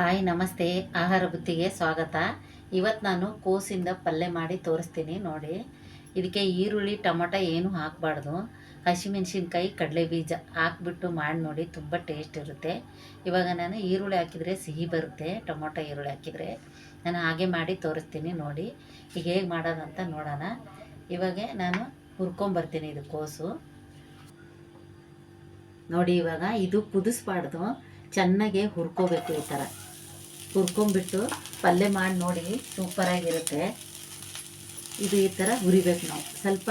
Hi, ನಮಸ್ತೆ. ಆಹಾರ ಬುತ್ತಿಗೆ ಸ್ವಾಗತ. ಇವತ್ತು ನಾನು ಕೋಸಿಂದ ಪಲ್ಯ ಮಾಡಿ ತೋರಿಸ್ತೀನಿ ನೋಡಿ. ಇದಕ್ಕೆ ಈರುಳ್ಳಿ, ಟೊಮೊಟೊ ಏನು ಹಾಕಬಾರ್ದು. ಹಸಿಮೆಣ್ಸಿನ್ಕಾಯಿ ಕಡಲೆ ಬೀಜ ಹಾಕ್ಬಿಟ್ಟು ಮಾಡಿ ನೋಡಿ ತುಂಬ ಟೇಸ್ಟ್ ಇರುತ್ತೆ. ಇವಾಗ ನಾನು ಈರುಳ್ಳಿ ಹಾಕಿದರೆ ಸಿಹಿ ಬರುತ್ತೆ, ಟೊಮೊಟೊ ಈರುಳ್ಳಿ ಹಾಕಿದರೆ. ನಾನು ಹಾಗೆ ಮಾಡಿ ತೋರಿಸ್ತೀನಿ ನೋಡಿ. ಈಗ ಹೇಗೆ ಮಾಡೋದಂತ ನೋಡೋಣ. ಇವಾಗ ನಾನು ಹುರ್ಕೊಂಬರ್ತೀನಿ ಇದು ಕೋಸು. ನೋಡಿ ಇವಾಗ ಇದು ಕುದಿಸ್ಬಾರ್ದು. ಚೆನ್ನಾಗೆ ಹುರ್ಕೋಬೇಕು ಈ ಥರ. ಹುರ್ಕೊಂಬಿಟ್ಟು ಪಲ್ಯ ಮಾಡಿ ನೋಡಿ ಸೂಪರಾಗಿರುತ್ತೆ ಇದು ಈ ಥರ ಹುರಿಬೇಕು ನಾವು. ಸ್ವಲ್ಪ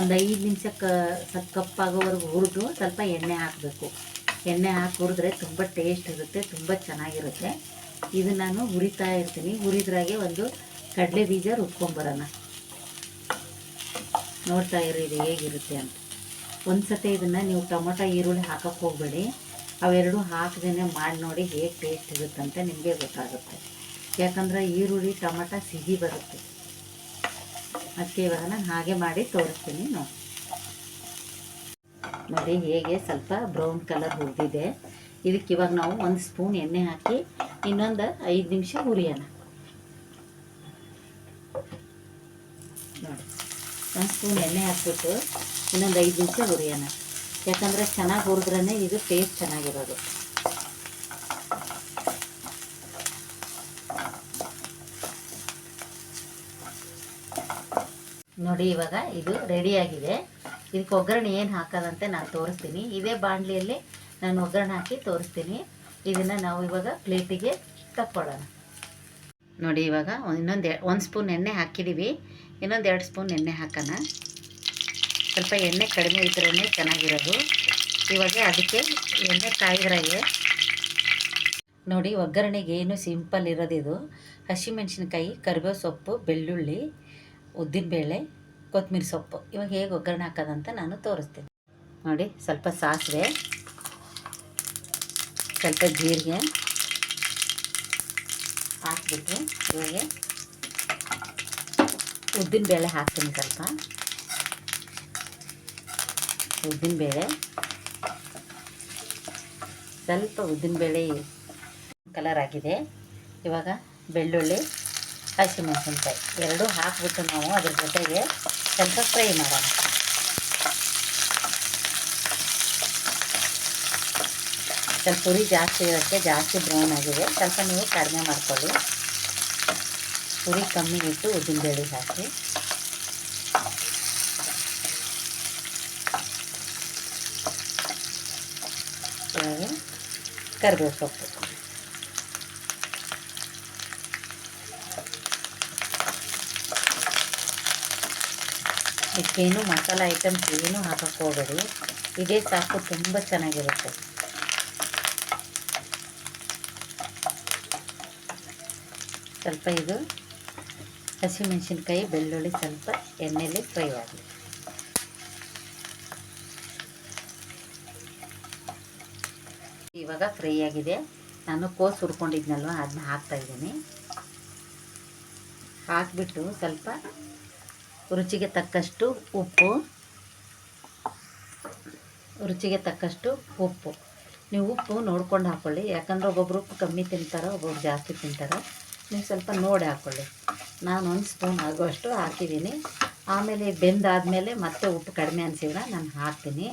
ಒಂದು ಐದು ನಿಮಿಷ ಕ, ಸ್ವಲ್ಪ ಕಪ್ಪಾಗೋವರೆಗೂ ಹುರಿದು ಸ್ವಲ್ಪ ಎಣ್ಣೆ ಹಾಕಬೇಕು. ಎಣ್ಣೆ ಹಾಕಿ ಹುರಿದ್ರೆ ತುಂಬ ಟೇಸ್ಟ್ ಇರುತ್ತೆ, ತುಂಬ ಚೆನ್ನಾಗಿರುತ್ತೆ. ಇದು ನಾನು ಹುರಿತಾ ಇರ್ತೀನಿ. ಹುರಿದ್ರಾಗೆ ಒಂದು ಕಡಲೆ ಬೀಜ ರುಬ್ಕೊಂಬರೋಣ. ನೋಡ್ತಾ ಇರಿ ಇದು ಹೇಗಿರುತ್ತೆ ಅಂತ. ಒಂದು ಸತಿ ಇದನ್ನು ನೀವು ಟೊಮೊಟೊ, ಈರುಳ್ಳಿ ಹಾಕಕ್ಕೆ ಹೋಗಬೇಡಿ. ಅವೆರಡು ಹಾಕದೇನೆ ಮಾಡಿ ನೋಡಿ ಹೇಗೆ ಟೇಸ್ಟ್ ಇರುತ್ತಂತ ನಿಮಗೆ ಗೊತ್ತಾಗುತ್ತೆ. ಯಾಕಂದ್ರೆ ಈರುಳ್ಳಿ, ಟೊಮಟ ಸಿಹಿ ಬರುತ್ತೆ. ಅದಕ್ಕೆ ಇವಾಗ ನಾನು ಹಾಗೆ ಮಾಡಿ ತೋರಿಸ್ತೀನಿ ನೋಡಿ. ನೋಡಿ ಹೇಗೆ ಸ್ವಲ್ಪ ಬ್ರೌನ್ ಕಲರ್ ಹುರಿದಿದೆ. ಇದಕ್ಕೆ ಇವಾಗ ನಾವು ಒಂದು ಸ್ಪೂನ್ ಎಣ್ಣೆ ಹಾಕಿ ಇನ್ನೊಂದು ಐದು ನಿಮಿಷ ಹುರಿಯೋಣ. ನೋಡಿ. ಒಂದು ಸ್ಪೂನ್ ಎಣ್ಣೆ ಹಾಕ್ಬಿಟ್ಟು ಇನ್ನೊಂದು ಐದು ನಿಮಿಷ ಹುರಿಯೋಣ. ಯಾಕಂದರೆ ಚೆನ್ನಾಗಿ ಹುರಿದ್ರೇ ಇದು ಟೇಸ್ಟ್ ಚೆನ್ನಾಗಿರೋದು. ನೋಡಿ ಇವಾಗ ಇದು ರೆಡಿಯಾಗಿದೆ ಇದಕ್ಕೆ ಒಗ್ಗರಣೆ ಏನು ಹಾಕೋದಂತೆ ನಾನು ತೋರಿಸ್ತೀನಿ. ಇದೇ ಬಾಣಲಿಯಲ್ಲಿ ನಾನು ಒಗ್ಗರಣೆ ಹಾಕಿ ತೋರಿಸ್ತೀನಿ. ಇದನ್ನು ನಾವು ಇವಾಗ ಪ್ಲೇಟಿಗೆ ತಕ್ಕೊಳ್ಳೋಣ. ನೋಡಿ ಇವಾಗ ಇನ್ನೊಂದು ಒಂದು ಸ್ಪೂನ್ ಎಣ್ಣೆ ಹಾಕಿದ್ದೀವಿ ಇನ್ನೊಂದು ಎರಡು ಸ್ಪೂನ್ ಎಣ್ಣೆ ಹಾಕೋಣ. ಸ್ವಲ್ಪ ಎಣ್ಣೆ ಕಡಿಮೆ ಇದ್ರೇ ಚೆನ್ನಾಗಿರೋದು. ಇವಾಗ ಅದಕ್ಕೆ ಎಣ್ಣೆ ಕಾಯಿದ್ರಾಗೆ ನೋಡಿ, ಒಗ್ಗರಣೆಗೆ ಏನು ಸಿಂಪಲ್ ಇರೋದಿದು ಹಸಿಮೆಣ್ಸಿನ್ಕಾಯಿ, ಕರಿಬೇವು ಸೊಪ್ಪು, ಬೆಳ್ಳುಳ್ಳಿ, ಉದ್ದಿನಬೇಳೆ ಕೊತ್ತಂಬರಿ ಸೊಪ್ಪು. ಇವಾಗ ಹೇಗೆ ಒಗ್ಗರಣೆ ಹಾಕೋದಂತ ನಾನು ತೋರಿಸ್ತೀನಿ. ನೋಡಿ, ಸ್ವಲ್ಪ ಸಾಸಿವೆ, ಸ್ವಲ್ಪ ಜೀರಿಗೆ ಹಾಕ್ಬಿಟ್ಟು, ಇವಾಗ ಉದ್ದಿನಬೇಳೆ ಹಾಕ್ತೀನಿ ಸ್ವಲ್ಪ. ಉದ್ದಿನಬೇಳೆ. ಸ್ವಲ್ಪ ಉದ್ದಿನಬೇಳೆ ಕಲರ್ ಆಗಿದೆ. ಇವಾಗ ಬೆಳ್ಳುಳ್ಳಿ, ಹಸಿಮೆಣಸಿನ್ಕಾಯಿ ಎರಡೂ ಹಾಕ್ಬಿಟ್ಟು ನಾವು ಅದ್ರ ಜೊತೆಗೆ ಸ್ವಲ್ಪ ಫ್ರೈ ಮಾಡೋಣ. ಸ್ವಲ್ಪ ಪುರಿ ಜಾಸ್ತಿ ಇರೋಕ್ಕೆ ಜಾಸ್ತಿ ಬ್ರೌನ್ ಆಗಿದೆ. ಸ್ವಲ್ಪ ನೀವು ಕಡಿಮೆ ಮಾಡ್ಕೊಳ್ಳಿ. ಪುರಿ ಕಮ್ಮಿ ಇಟ್ಟು ಉದ್ದಿನಬೇಳೆ ಹಾಕಿ. ಇವಾಗ ಕರಿಬೇವು ಸೊಪ್ಪು. ಇದಕ್ಕೇನು ಮಸಾಲ ಐಟಮ್ಸ್ ಏನು ಹಾಕಕ್ಕೆ ಹೋಗಬೇಡಿ. ಇದೇ ಸಾಕು, ತುಂಬ ಚೆನ್ನಾಗಿರುತ್ತೆ. ಸ್ವಲ್ಪ ಇದು ಹಸಿಮೆಣಸಿನ್ಕಾಯಿ, ಬೆಳ್ಳುಳ್ಳಿ ಸ್ವಲ್ಪ ಎಣ್ಣೆಯಲ್ಲಿ ಫ್ರೈ ಆಗಲಿ. ಇವಾಗ ಫ್ರೈ ಆಗಿದೆ. ನಾನು ಕೋಸು ಹುರ್ಕೊಂಡಿದ್ನಲ್ವ ಅದನ್ನ ಹಾಕ್ತಾಯಿದ್ದೀನಿ ಹಾಕಿಬಿಟ್ಟು ಸ್ವಲ್ಪ ರುಚಿಗೆ ತಕ್ಕಷ್ಟು ಉಪ್ಪು. ರುಚಿಗೆ ತಕ್ಕಷ್ಟು ಉಪ್ಪು. ನೀವು ಉಪ್ಪು ನೋಡ್ಕೊಂಡು ಹಾಕ್ಕೊಳ್ಳಿ ಯಾಕಂದರೆ ಒಬ್ಬೊಬ್ರು ಉಪ್ಪು ಕಮ್ಮಿ ತಿಂತಾರೆ, ಒಬ್ಬೊಬ್ರು ಜಾಸ್ತಿ ತಿಂತಾರೆ. ನೀವು ಸ್ವಲ್ಪ ನೋಡಿ ಹಾಕ್ಕೊಳ್ಳಿ ನಾನು ಒಂದು ಸ್ಪೂನ್ ಆಗುವಷ್ಟು ಹಾಕಿದ್ದೀನಿ. ಆಮೇಲೆ ಬೆಂದಾದಮೇಲೆ ಮತ್ತೆ ಉಪ್ಪು ಕಡಿಮೆ ಅನಿಸಿದ್ರೆ ನಾನು ಹಾಕ್ತೀನಿ.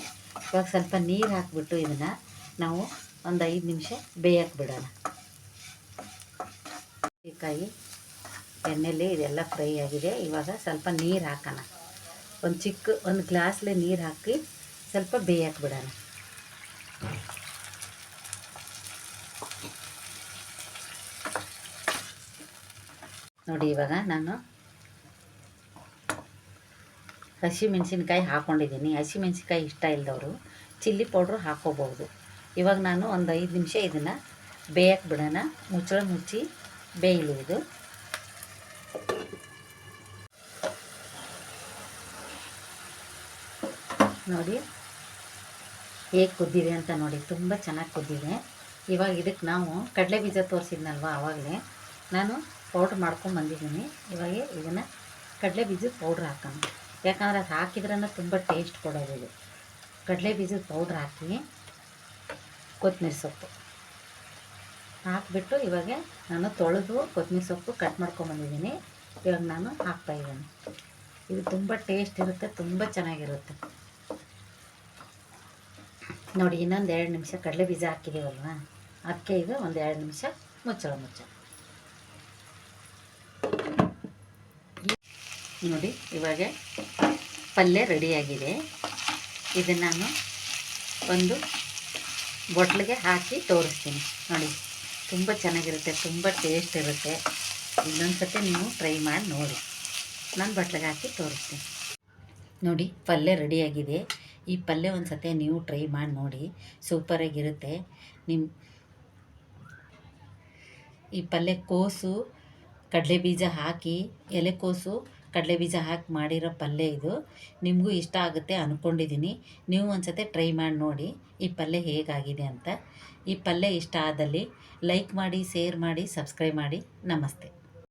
ಇವಾಗ ಸ್ವಲ್ಪ ನೀರು ಹಾಕಿಬಿಟ್ಟು ಇದನ್ನು ನಾವು ಒಂದು ಐದು ನಿಮಿಷ ಬೇಯಕ್ಕೆ ಬಿಡೋಣ. ಕಾಯಿ ಎಣ್ಣೆಲಿ ಇದೆಲ್ಲ ಫ್ರೈ ಆಗಿದೆ. ಇವಾಗ ಸ್ವಲ್ಪ ನೀರು ಹಾಕೋಣ. ಒಂದು ಚಿಕ್ಕ, ಒಂದು ಗ್ಲಾಸ್ಲೆ ನೀರು ಹಾಕಿ ಸ್ವಲ್ಪ ಬೇಯಕ್ಕೆ ಬಿಡೋಣ. ನೋಡಿ, ಇವಾಗ ನಾನು ಹಸಿ ಮೆಣಸಿನ್ಕಾಯಿ ಹಾಕ್ಕೊಂಡಿದ್ದೀನಿ ಹಸಿ ಮೆಣಸಿನ್ಕಾಯಿ ಇಷ್ಟ ಇಲ್ಲದವರು ಚಿಲ್ಲಿ ಪೌಡ್ರ್ ಹಾಕ್ಕೋಬೋದು ಇವಾಗ ನಾನು ಒಂದು ಐದು ನಿಮಿಷ ಇದನ್ನು ಬೇಯಕ್ಕೆ ಬಿಡೋಣ. ಮುಚ್ಚಳ ಮುಚ್ಚಿ ಬೇಯಲಿ ಇದು ನೋಡಿ, ಹೇಗೆ ಕುದ್ದಿದೆ ಅಂತ ನೋಡಿ, ತುಂಬ ಚೆನ್ನಾಗಿ ಕುದ್ದಿದೆ. ಇವಾಗ ಇದಕ್ಕೆ ನಾವು ಕಡಲೆ ಬೀಜ ತೋರಿಸಿದ್ನಲ್ವ ಆವಾಗಲೇ ನಾನು ಪೌಡ್ರ್ ಮಾಡ್ಕೊಂಡು ಬಂದಿದ್ದೀನಿ. ಇವಾಗ ಇದನ್ನು ಕಡಲೆ ಬೀಜದ ಪೌಡ್ರ್ ಹಾಕೋಣ. ಯಾಕಂದರೆ ಅದು ಹಾಕಿದ್ರೆ ತುಂಬ ಟೇಸ್ಟ್ ಕೊಡೋದು ಇದು. ಕಡಲೆ ಬೀಜದ ಪೌಡ್ರ್ ಹಾಕಿ ಕೊತ್ತಂಬರಿ ಸೊಪ್ಪು. ಹಾಕ್ಬಿಟ್ಟು ಇವಾಗ ನಾನು ತೊಳೆದು ಕೊತ್ತಂಬರಿ ಸೊಪ್ಪು ಕಟ್ ಮಾಡ್ಕೊಂಬಂದಿದ್ದೀನಿ ಇವಾಗ ನಾನು ಹಾಕ್ತಾಯಿದ್ದೀನಿ ಇದು ತುಂಬ ಟೇಸ್ಟ್ ಇರುತ್ತೆ, ತುಂಬ ಚೆನ್ನಾಗಿರುತ್ತೆ. ನೋಡಿ, ಇನ್ನೊಂದು ಎರಡು ನಿಮಿಷ ಕಡಲೆ ಬೀಜ ಹಾಕಿದ್ದೀವಲ್ವ ಅದಕ್ಕೆ ಇದು ಒಂದು ಎರಡು ನಿಮಿಷ ಮುಚ್ಚಳ ಮುಚ್ಚ ನೋಡಿ, ಇವಾಗ ಪಲ್ಯ ರೆಡಿಯಾಗಿದೆ ಇದನ್ನು ನಾನು ಒಂದು ಬೊಟ್ಲಿಗೆ ಹಾಕಿ ತೋರಿಸ್ತೀನಿ. ನೋಡಿ, ತುಂಬ ಚೆನ್ನಾಗಿರುತ್ತೆ, ತುಂಬ ಟೇಸ್ಟ್ ಇರುತ್ತೆ. ಇನ್ನೊಂದು ಸತಿ ನೀವು ಟ್ರೈ ಮಾಡಿ ನೋಡಿ. ನಾನು ಬಟ್ಲಿಗೆ ಹಾಕಿ ತೋರಿಸ್ತೀನಿ. ನೋಡಿ, ಪಲ್ಯ ರೆಡಿಯಾಗಿದೆ. ಈ ಪಲ್ಯ ಒಂದು ಸತಿ ನೀವು ಟ್ರೈ ಮಾಡಿ ನೋಡಿ. ಸೂಪರಾಗಿರುತ್ತೆ ನಿಮ್ಮ ಈ ಪಲ್ಯ ಕೋಸು ಕಡಲೆ ಬೀಜ ಹಾಕಿ, ಎಲೆಕೋಸು ಕಡಲೆ ಬೀಜ ಹಾಕಿ ಮಾಡಿರೋ ಪಲ್ಯ ಇದು. ನಿಮಗೂ ಇಷ್ಟ ಆಗುತ್ತೆ ಅಂದ್ಕೊಂಡಿದ್ದೀನಿ ನೀವು ಒಂದು ಸತಿ ಟ್ರೈ ಮಾಡಿ ನೋಡಿ ಈ ಪಲ್ಯ ಹೇಗಾಗಿದೆ ಅಂತ. ಈ ಪಲ್ಯ ಇಷ್ಟ ಆದಲ್ಲಿ ಲೈಕ್ ಮಾಡಿ ಶೇರ್ ಮಾಡಿ ಸಬ್ಸ್ಕ್ರೈಬ್ ಮಾಡಿ. ನಮಸ್ತೆ.